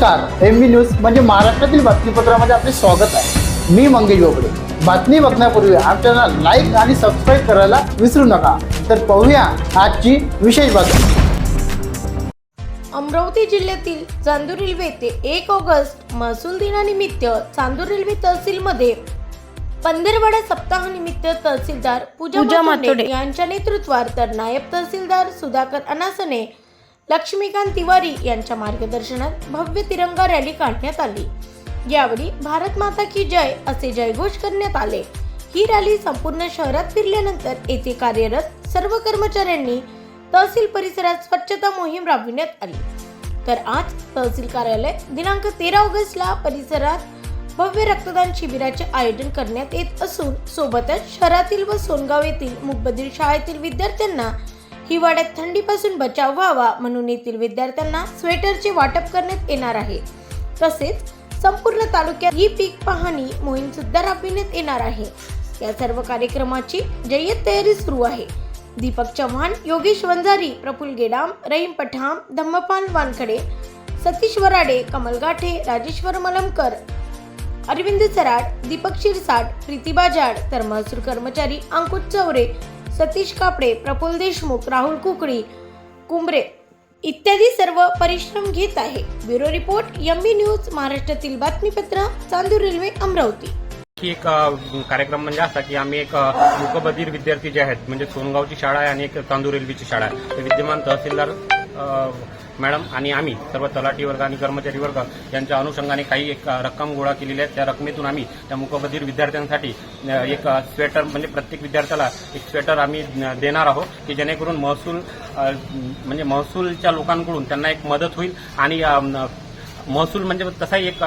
नमस्कार एम बी न्यूज म्हणजे महाराष्ट्रातील बातमीपत्रामध्ये आपले स्वागत आहे. मी मंगेश बोबडे. बातमी बघण्यापूर्वी आमच्या लाईक आणि सबस्क्राईब करायला विसरू नका. तर पाहूया आजची विशेष बातमी. अमरावती जिल्ह्यातील चांदूर रेल्वे येथे एक ऑगस्ट महसूल दिनानिमित्त चांदूर रेल्वे तहसीलमध्ये पंधरवाडा सप्ताहानिमित्त तहसीलदार पूजा मातोंडे. यांच्या नेतृत्वात तर नायब तहसीलदार सुधाकर अनासने लक्ष्मीकांत तिवारी यांच्या मार्गदर्शनात भव्य तिरंगा रॅली काढण्यात आली. यावेळी भारत माता की जय असे जयघोष करण्यात आले. ही रॅली संपूर्ण शहरात फिरल्यानंतर येथे कार्यरत सर्व कर्मचाऱ्यांनी तहसील परिसरात स्वच्छता मोहीम राबविण्यात आली. तर आज तहसील कार्यालय दिनांक तेरा ऑगस्टला परिसरात भव्य रक्तदान शिबिराचे आयोजन करण्यात येत असून सोबतच शहरातील व सोनगाव येथील मुकबधीर शाळेतील विद्यार्थ्यांना हिवाळ्यात थंडीपासून बचाव व्हावा म्हणून येथील विद्यार्थ्यांना स्वेटरचे वाटप करण्यात येणार आहे. तसेच संपूर्ण तालुक्यात ही पीक पाहणी मोहीम सुद्धा राबविण्यात येणार आहे. या सर्व कार्यक्रमाची जय्यत तयारी सुरू आहे. दीपक चव्हाण योगेश वंजारी प्रफुल गेडाम रहीम पठाम धम्मपाल वानखडे सतीश वराडे कमल गाठे राजेश्वर मलमकर अरविंद सराड दीपक शिरसाट प्रीती बाजाड तर महसूल कर्मचारी अंकुश चौरे सतीश कापडे प्रफुल देशमुख राहुल कुकडी कुंबरे इत्यादी सर्व परिश्रम घेत आहे. ब्युरो रिपोर्ट एमबी न्यूज महाराष्ट्रातील बातमीपत्र चांदूर रेल्वे अमरावती. की एक कार्यक्रम म्हणजे असा की आम्ही एक मुकबधीर विद्यार्थी जे आहेत म्हणजे सोनगावची शाळा आहे आणि एक तांदूर रेल्वेची शाळा आहे. विद्यमान तहसीलदार मॅडम आणि आम्ही सर्व तलाठी वर्ग आणि कर्मचारी वर्ग यांच्या अनुषंगाने काही एक रक्कम गोळा केलेली आहे. त्या रकमेतून आम्ही त्या मुकबधीर विद्यार्थ्यांसाठी एक स्वेटर म्हणजे प्रत्येक विद्यार्थ्याला एक स्वेटर आम्ही देणार आहोत की जेणेकरून महसूल म्हणजे महसूलच्या लोकांकडून त्यांना एक मदत होईल आणि महसूल म्हणजे तसाही एक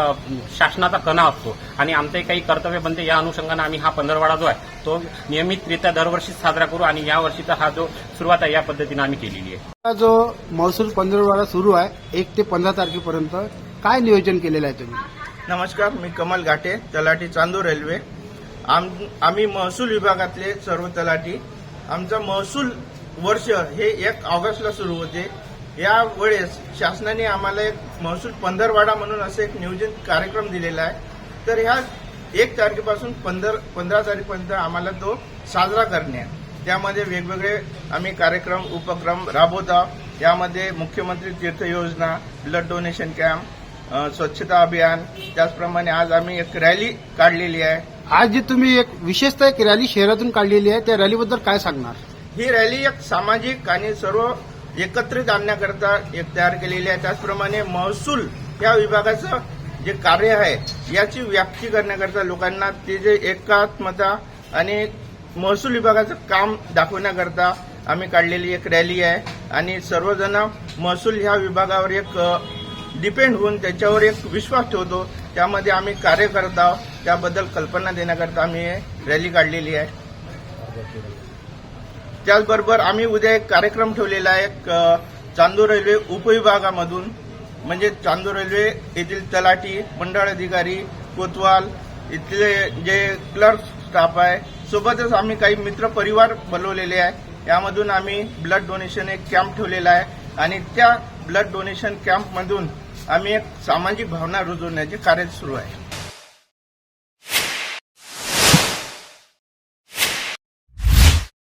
शासनाचा कणा असतो. आणि आमचंही काही कर्तव्य बनते या अनुषंगाने आम्ही हा पंधरवाडा जो आहे तो नियमितरित्या दरवर्षी साजरा करू आणि या वर्षीचा हा जो सुरुवात आहे या पद्धतीने आम्ही केलेली आहे. हा जो महसूल पंधरवडा सुरू आहे एक ते पंधरा तारखेपर्यंत काय नियोजन केलेलं आहे तुम्ही? नमस्कार मी कमल घाटे तलाठी चांदूर रेल्वे. आम आम्ही महसूल विभागातले सर्व तलाठी. आमचं महसूल वर्ष हे एक ऑगस्टला सुरू होते. या वेळेस शासनाने आम्हाला एक महसूल पंधरवाडा म्हणून असं एक नियोजन कार्यक्रम दिलेला आहे. तर ह्या एक तारखेपासून पंधर पंधरा तारखेपर्यंत आम्हाला तो साजरा करणे आहे. त्यामध्ये वेगवेगळे आम्ही कार्यक्रम उपक्रम राबवत. आहोत यामध्ये मुख्यमंत्री तीर्थ योजना ब्लड डोनेशन कॅम्प स्वच्छता अभियान त्याचप्रमाणे आज आम्ही एक रॅली काढलेली आहे. आज जी तुम्ही एक विशेषतः एक रॅली शहरातून काढलेली आहे. त्या रॅलीबद्दल काय सांगणार? ही रॅली एक सामाजिक आणि सर्व एकत्रित आणण्याकरता एक तयार केलेली आहे. त्याचप्रमाणे महसूल या विभागाचं जे कार्य आहे याची व्याप्ती करण्याकरता लोकांना ते जे एकात्मता आणि महसूल विभागाचं काम दाखवण्याकरता आम्ही काढलेली एक रॅली आहे. आणि सर्वजण महसूल ह्या विभागावर एक डिपेंड होऊन त्याच्यावर एक विश्वास ठेवतो. त्यामध्ये आम्ही कार्य करत आहोत. त्याबद्दल कल्पना देण्याकरता आम्ही रॅली काढलेली आहे. त्याचबरोबर आम्ही उद्या एक कार्यक्रम ठेवलेला आहे चांदूर रेल्वे उपविभागामधून. म्हणजे चांदूर रेल्वे येथील तलाठी मंडळ अधिकारी कोतवाल इथले जे क्लर्क स्टाफ आहे सोबतच आम्ही काही मित्र परिवार बोलवलेले आहे. यामधून आम्ही ब्लड डोनेशन एक कॅम्प ठेवलेला आहे आणि त्या ब्लड डोनेशन कॅम्पमधून आम्ही एक सामाजिक भावना रुजवण्याचे कार्य सुरू आहे.